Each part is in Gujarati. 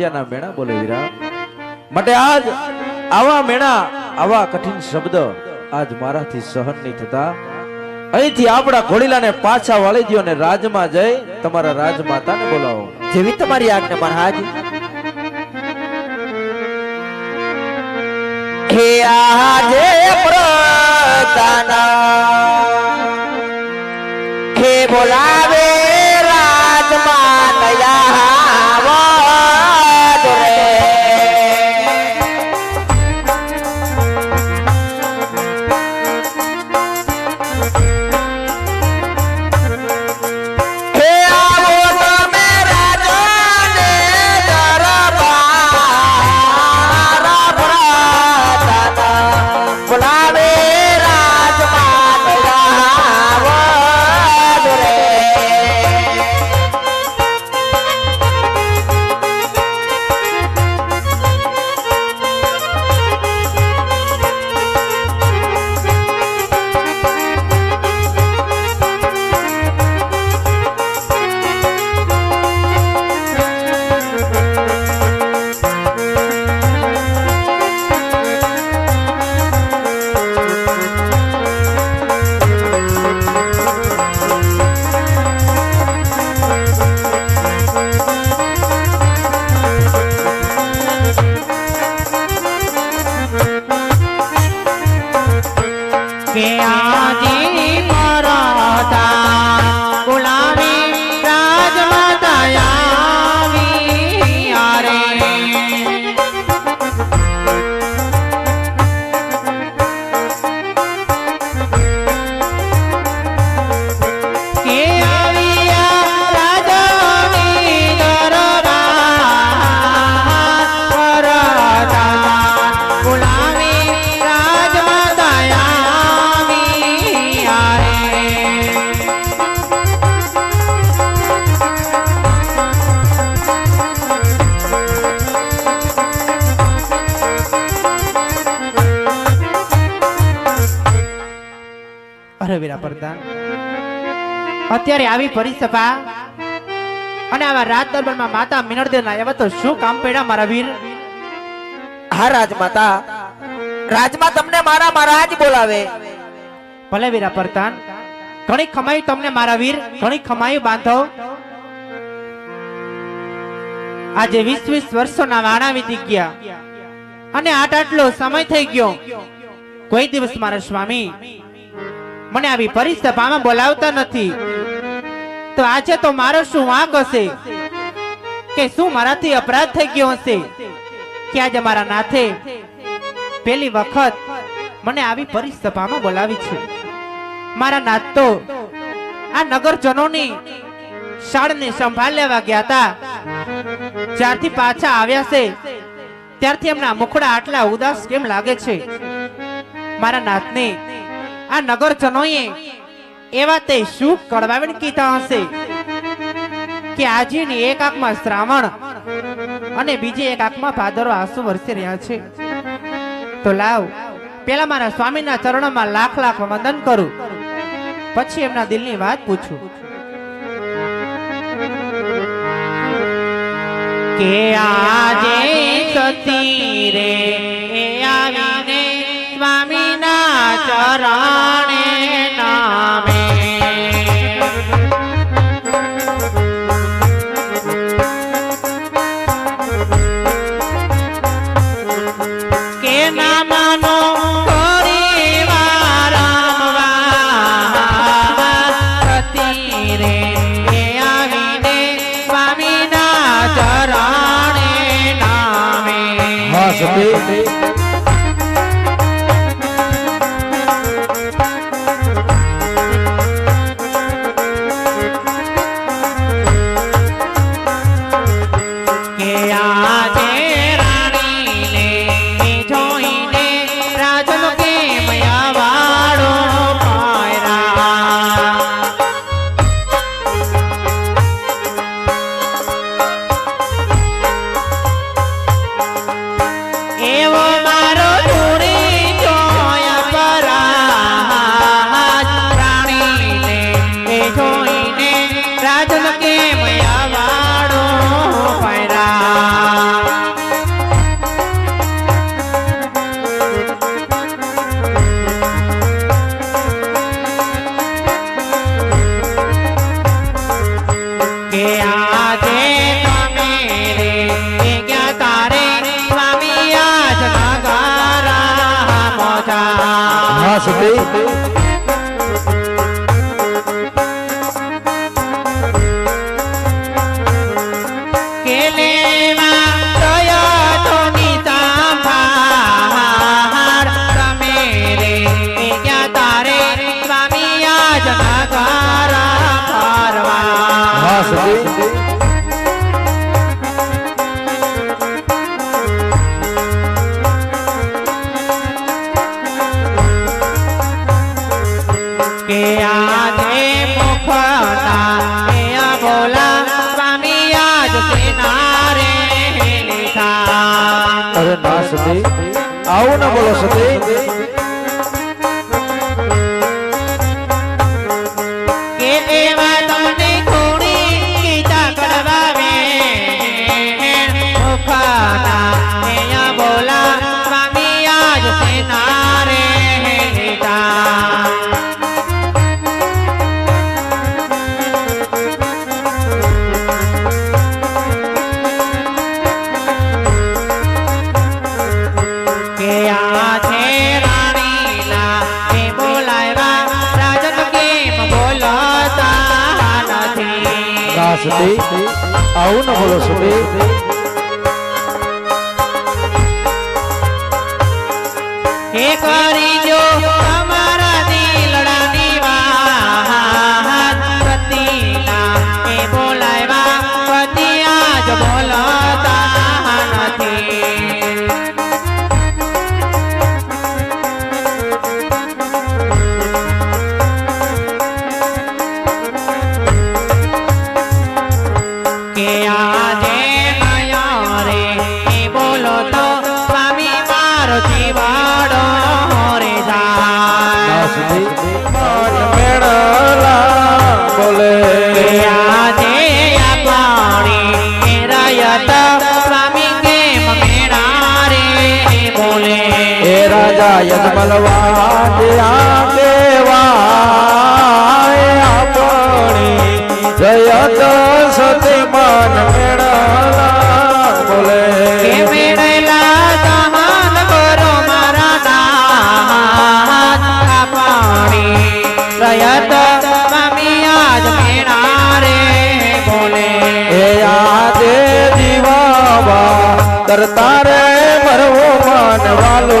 ત્યાંના મેણા બોલે માટે આજ આવા મેણા, આવા કઠિન શબ્દ આજ મારાથી સહન નહીં થતા. અહીંથી આપણા ઘોડીલાને પાછા વાળી દો અને રાજમાં જઈ તમારા રાજમાતાને બોલાવો. જેવી તમારી આજ્ઞા મહારાજ. હે આજે પ્રતાના, હે બોલાવે કે આજી અરે વીરા પ્રધાન અત્યારે આવી પરિસભા અને આવા રાજ દરબારમાં માતા મિનળદેવ ના એવા તો શું કામ પડ્યા મારા વીર? હા રાજમાતા. રાજમા તમને મારા મહારાજ બોલાવે. ભલે વીરા પ્રધાન ઘણી ખમાયું તમને મારા વીર ઘણી ખમાયું બાંધો. આજે વીસ વીસ વર્ષોના વાણા વીતી ગયા અને આટ આટલો સમય થઈ ગયો. કોઈ દિવસ મારા સ્વામી મને આવી પરિસભામાં બોલાવતા નથી. તો આજે તો મારો શું વાંક હશે? કે શું મારાથી અપરાધ થઈ ગયો હશે? કે આજે મારા નાથે પેલી વખત મને આવી પરિસભામાં બોલાવી છે? મારા નાથ તો આ નગરજનોની શાળને સંભાળ લેવા ગયા હતા. જ્યારથી પાછા આવ્યા છે, ત્યારથી એમના મુખડા આટલા ઉદાસ કેમ લાગે છે? મારા નાથને આ નગરજનોએ એવા તે શું કડવાવીને કીધા હશે? કે આજની એક આંખમાં શ્રાવણ અને બીજી એક આંખમાં ભાદરો આંસુ વરસી રહ્યા છે. તો લાવ, પેલા મારા સ્વામીના ચરણોમાં લાખ લાખ વંદન કરું, પછી એમના દિલની વાત પૂછું. કે આજે સતી રે ચરણે Боже, જગત બલવા ત્યાં દેવાય આપણી જયત સતી મન મેળલા બોલે. મેળલા તમાન કરો મારા નાથ આપણી. જયત મમી આજ કરતા રે મરવો મન વાલો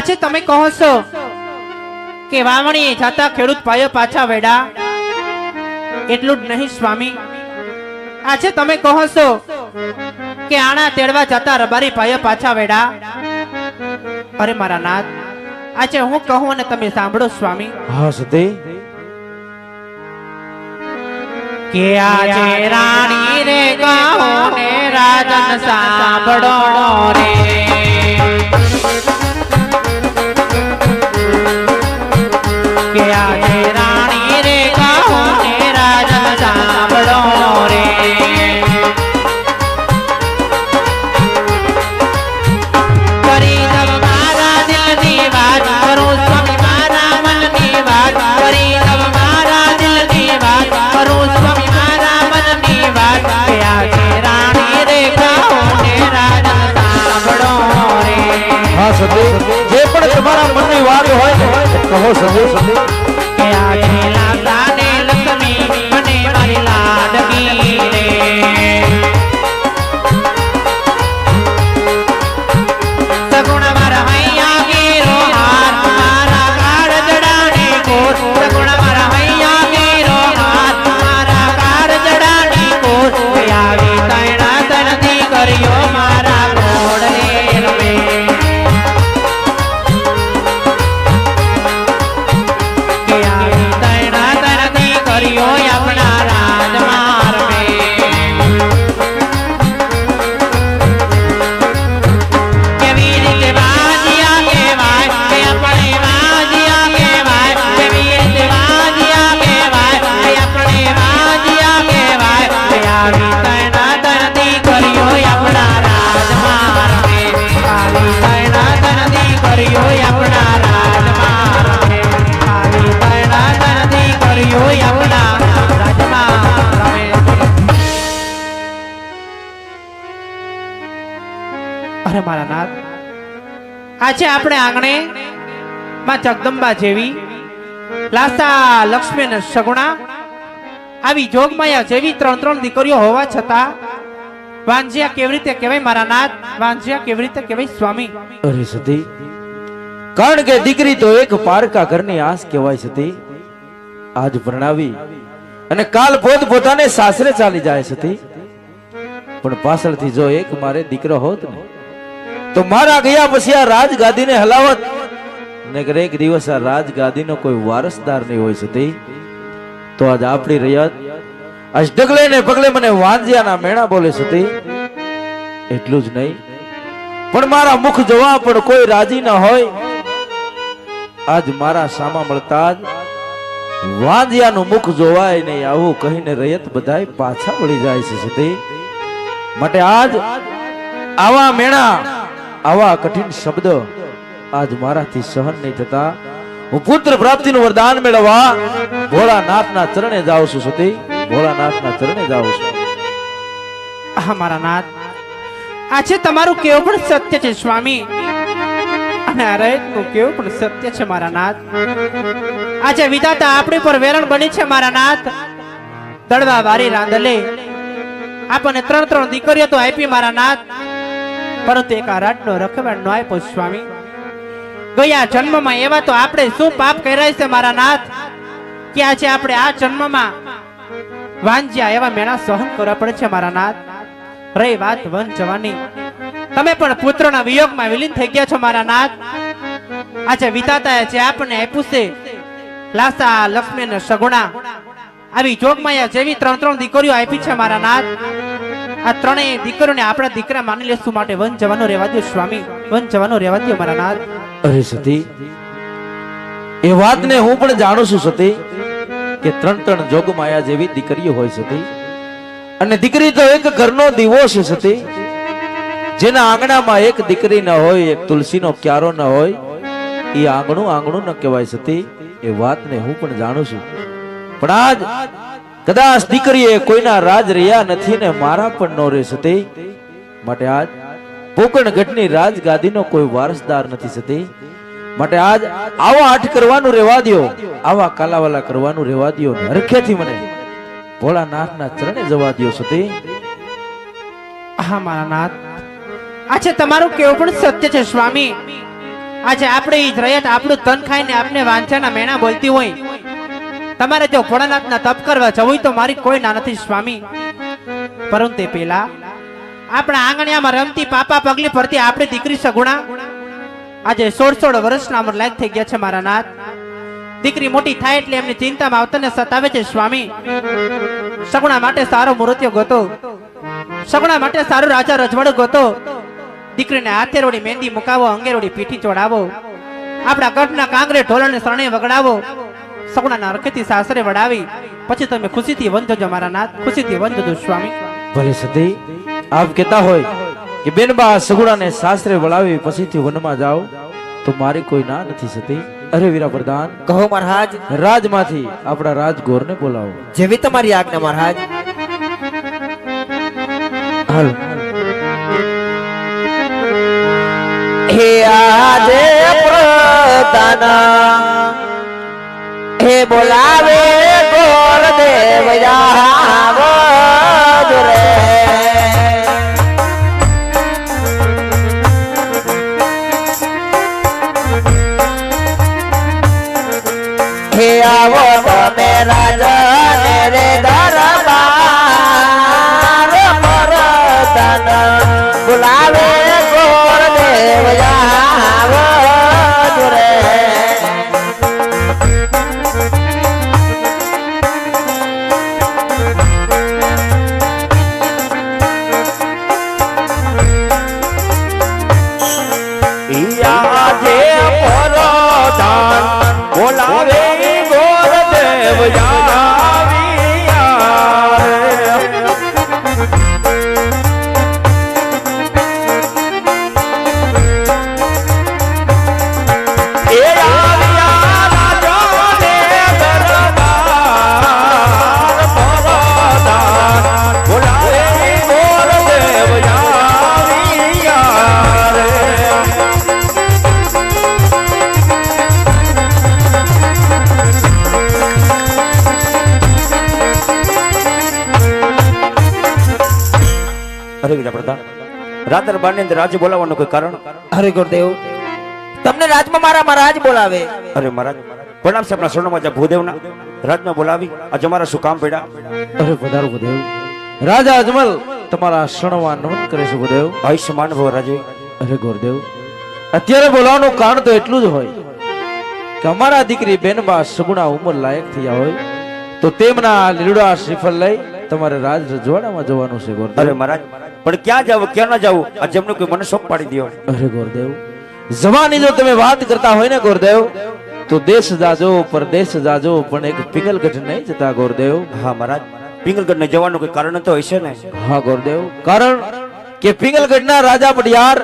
પાછે તમે કહો છો કે વાવણી જતા ખેડૂત ભાઈઓ પાછા વેડા? એટલું જ નહીં સ્વામી. આજે તમે કહો છો કે આણા તેડવા જતા રબારી ભાઈઓ પાછા વેડા? અરે મારા નાથ આજે હું કહું અને તમે સાંભળો સ્વામી. હા સતી. કે આજે રાણી રે ગાઓ ને રાજન સાંભળો રે અરે મારા નાથ, આજે આપણે આંગણે માં જગદંબા જેવી, લાસા લક્ષ્મી અને સગુણા આવી જોગમાયા જેવી ત્રણ ત્રણ દીકરીઓ હોવા છતાં, વાંજિયા કેવી રીતે કહેવાય મારા નાથ? વાંજિયા કેવી રીતે કહેવાય સ્વામી? અરે સતી, કારણ કે દીકરી તો એક પારકા ઘરની આસ કહેવાય સતી. આજ પરણાવી અને કાલ પોત પોતાને સાસરે ચાલી જાય સતી. પણ પાછળથી જો એક મારે દીકરો હોત ને તો મારા ગયા પછી આ રાજગાદીને હલાવત. ને એક દિવસ આ રાજગાદીનો કોઈ વારસદાર નહીં હોય સતી. તો આજ આપણી રૈયત આજ ને પગલે મને વાંજિયાના મેણા બોલે સતી. એટલું જ નહીં. પણ મારા મુખ જોવા પણ કોઈ રાજી ન હોય. આજ મારા સામા મળતા જ વાંજિયાનું મુખ જોવાય નહીં. આવું કહીને રયત બધાય પાછા વળી જાય છે સતી. માટે આજ આવા મેણા આવા કઠિન શબ્દ આજ મારાથી સહન નહીં થતા. હું પુત્ર પ્રાપ્તિનું વરદાન મેળવવા ભોળાનાથના ચરણે જાઉં છું સતી. ભોળાનાથના ચરણે જાઉં છું. હા મારા નાથ આજે તમારું કેવું પણ સત્ય છે સ્વામી. અને આ રયતનું કેવું પણ સત્ય છે મારા નાથ. આજે વિધાતા આપણી પર વેરણ બની છે મારા નાથ. દળવા વારી રાંદલે આપણને ત્રણ ત્રણ દીકરીઓ તો આપી મારા નાથ. પરંતુ એક આ રાતનો રખવાડ આપ્યો સ્વામી. ગયા જન્મમાં એવા તો આપણે શું પાપ કર્યા છે, મારા નાથ? કે આજે આપણે આ જન્મમાં વાંજ્યા એવા મેળા સહન કરવા પડે છે, મારા નાથ? રહી વાત વન જવાની. તમે પણ પુત્રના વિયોગમાં વિલીન થઈ ગયા છો, મારા નાથ? આજે વિતાતા જે આપણને આપ્યું છે, લાસા લક્ષ્મી ને સગુણા, આવી જોગમાયા જેવી ત્રણ ત્રણ દીકરીઓ આપી છે, મારા નાથ? આ ત્રણેય દીકરીઓને આપણા દીકરા માની લેશું માટે વન જવાનો રહેવા દો સ્વામી. વન જવાનો રહેવા દો મારા નાથ. અરે સતી, એ વાતને હું પણ જાણું છું સતી, કે ત્રણ ત્રણ જોગમાયા જેવી દીકરીઓ હોય સતી. અને દીકરી તો એક ઘરનો દીવો છે સતી. જેના આંગણામાં એક દીકરી ન હોય, એક તુલસીનો ક્યારો ન હોય એ આંગણું આંગણું ન કહેવાય સતી. એ વાતને હું પણ જાણું છું. પણ આજ કદાચ દીકરીએ કોઈના રાજ રહ્યા નથી ને મારા પણ નો રહે સતી માટે આજ પોકણગઢની રાજગાદીનો કોઈ વારસદાર નથી સતી માટે આજ આવા આઠ કરવાનું રેવા દો આવા કાલાવાલા કરવાનું રેવા દો હરખેથી મને ભોળાનાથના ચરણે જવા દો સતી હા, મારા નાથ. આજે તમારું કેવું પણ સત્ય છે, સ્વામી. આજે આપણે રયત આપણું તન ખાઈને આપને વાંચાના મેણા બોલતી હોય. તમારે જો ભોળાનાથના તપ કરવા જવું તો મારી કોઈ ના નથી, સ્વામી. પરંતુ પેલા આપણા આંગણિયામાં રમતી પાપા પગલી ફરતી આપણી દીકરી સગુણા. આજે સોળ સોળ વર્ષના અમર લાયક થઈ ગયા છે મારા નાથ. દીકરી મોટી થાય એટલે એમની ચિંતામાં આવતને સતાવે છે, સ્વામી. સગુણા માટે સારો મૂર્તિઓ ગોતો. સગુણા માટે સારો રાજા રજવાડો ગોતો. દીકરીને હાથે રોડી મહેંદી મુકાવો અંગે રોડી પીઠી ચોડાવો. આપણા કઠના કાંગરે ઢોલને શરણે વગડાવો. સગુણાના રખેથી સાસરે વડાવી પછી તમે ખુશીથી વંદજો મારા નાથ ખુશીથી વંદજો સ્વામી. ભલે સતી આપ કહેતા હોય કે બેનબા સગુડાને સાસરે વળાવી પછીથી વનમાં જાઓ તો મારી કોઈ ના નથી સતી. અરે વીરા પ્રધાન કહો મહારાજ. રાજમાંથી આપણા રાજગોરને બોલાવો. જેવી તમારી આજ્ઞા મહારાજ. હાલો. હે આજે પ્રધાન હે બોલાવે ગોર દેવ એ રાતર બારની અંદર રાજ્ય બોલાવવાનું કોઈ કારણ? અરે ગુરુદેવ તમને રાજમાં મારા મારા રાજ બોલાવે. અરે મહારાજ પ્રણામ છે આપણા સ્વર્ણમાં જ્યાં ભૂદેવના રાજમાં બોલાવી આજે અમારા શું કામ પડ્યા? અરે વધારો ભૂદેવ રાજા અજમલ તમારા શણવા નમન કરે છે ભદેવ આયુષ્યમાન ભવ રાજે. અરે ગોરદેવ અત્યારે બોલાવવાનું કારણ તો એટલું જ હોય કે અમારા દીકરી બેનબા સગુણા ઉંમર લાયક થયા હોય તો તેમના લીડા શ્રીફળ લઈ તમારે રાજ રજવાડામાં જવાનું છે અરે ગોરદેવ મહારાજ પણ ક્યાં જાવ ક્યાં ના જાવ? આજે જેમનો કોઈ મને શોખ પાડી દો અરે ગોરદેવ જવાની જો તમે વાત કરતા હોય ને ગોરદેવ તો દેશ જાજો પરદેશ જાજો પણ એક પિંગલગઢ નહીં જતા ગોરદેવ. હા મહારાજ પિંગલગઢ ને જવાનું કોઈ કારણ તો હશે ને? હા ગોરદેવ કારણ કે પિંગલગઢના રાજા પડિયાર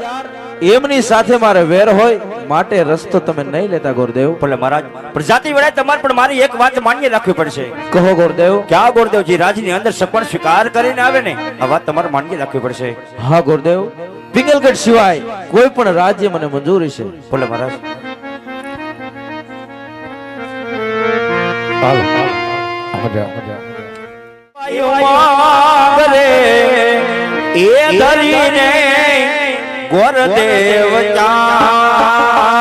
એમની સાથે મારે વેર હોય માટે રસ્તો તમે નહીં લેતા ગુરુદેવ. ભલે મહારાજ પણ જાતિ વેળાએ તમારે પણ મારી એક વાત માન્ય રાખવી પડશે. કહો ગુરુદેવ. ક્યાં ગોરદેવજી રાજની અંદર સપણ સ્વીકાર કરીને આવે ને આ વાત તમારે માન્ય રાખવી પડશે. હા ગુરુદેવ. પિંગલગઢ સિવાય કોઈ પણ રાજ્ય મને મંજૂરી છે. ભલે મહારાજ. એ ધરીને ગોરદેવ ચાલ્યા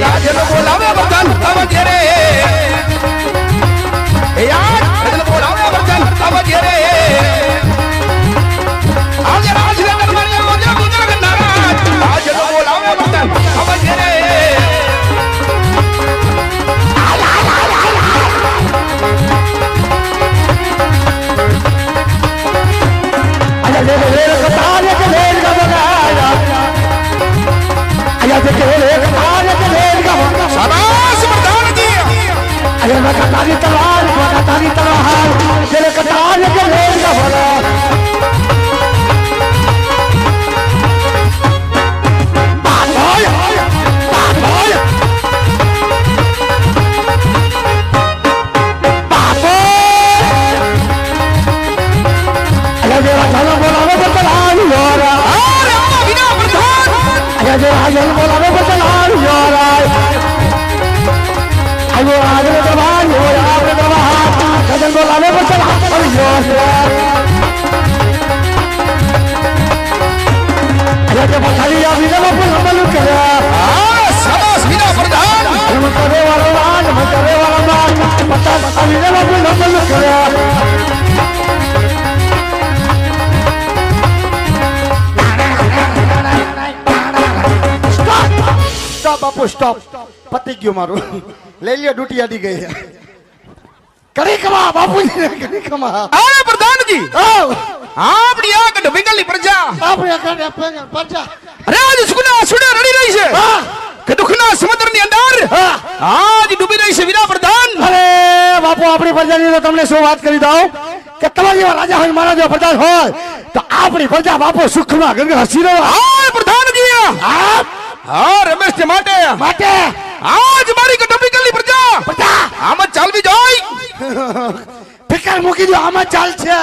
that I never ભગત તારી તલવાર ભગત તારી તલવાર જેને કટાર કે લે ભલા ગયું મારું. લઈ લ્યો ડૂટી આડી ગઈ કરી કમા બાપુજી કરી કમા અરે પ્રધાનજી! આપણી આ ગઢ બેંગાલી પ્રજા. આપણે કરે પ્રજા અરે આજ સુના સુડા રડી રહી છે. કે દુઃખના સમુદ્રની અંદર આજ ડૂબી રહી છે વિના પ્રધાન અરે બાપુ આપણી પ્રજાની તો તમને શું વાત કરી દઉં? કે તમારા જેવા રાજા હોય મારા જેવા પ્રજા હોય તો આપણી પ્રજા બાપુ સુખમાં ગંગા હસી રહ્યો. હા પ્રધાનજી. હા. હા રમેશ માટે. માટે. આજ મારી બેંગાલી પ્રજા. પ્રજા! આમ જ ચાલવી જોઈ. ફિકર મૂકી દો આમાં ચાલ છે.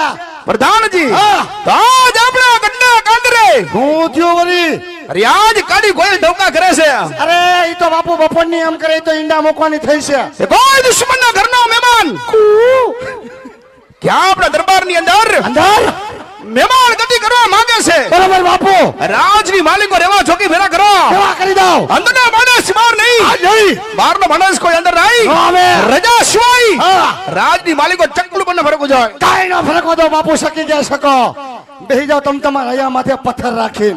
પ્રધાનજી આજ આપણા ગઢના કાંદરે. હું થયો વરી અરે આજ કાડી ગોળી ઢોકા કરે છે. અરે ઈ તો બાપુ બપોરની એમ કરે તો ઈંડા મૂકવાની થઈ છે. એ કોઈ દુશ્મનના ઘરનો મહેમાન. ક્યાં આપણા દરબારની અંદર? અંદર? મહેમાન ગતિ કરવા માંગે છે. બરાબર બાપુ. રાજની માલિકો રેવા ચોકી ફેરા કરો. સેવા કરી દઉં. અંદરના માણસ બહાર નહીં. આ નહીં. બહારનો માણસ કોઈ અંદર નહીં. આવે. રજા સિવાય હા. રાજની માલિકો ચકલું બંને ફરકું જાય કાઈ ન ફરકો દો બાપુ શકી જાય શકો. બેહી જાઓ તમ તમારા અહીંયા માથે પથ્થર રાખી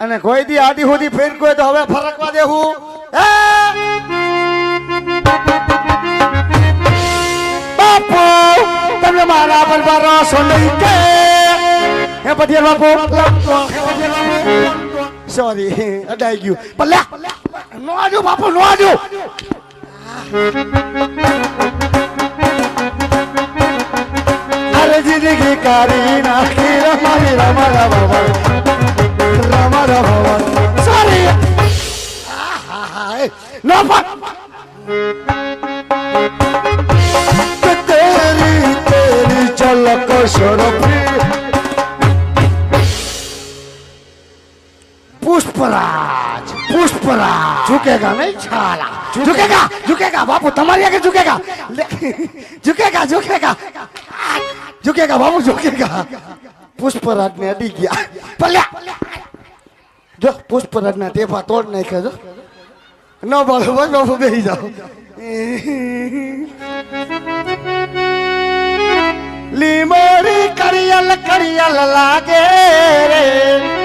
અને કોઈ દી આડી હોદી ફેર કોઈ તો હવે ફરકવા દેવું! બાપુ તમે મારા પર ભરોસો નહીં કે? Sorry, I beg you. Pala! No ado, papo, no ado! अरे जिंदगी कारी ना की रमा रमा रमा रमा रमा પુષ્પરાજ ઝુકેગા નહીં છાલા ઝુકેગા ઝુકેગા બાપુ તમારી આગળ ઝુકેગા લે, ઝુકેગા ઝુકેગા ઝુકેગા બાપુ ઝુકેગા પુષ્પરાજ ને અડી ગયા પલ્યા જો પુષ્પરાજ ના ટેફા તોડ નાખ્યા જો ન બોલો બસ બાપુ બેસી જાઓ લીમોરી કરિયલ કરિયલ લાગે રે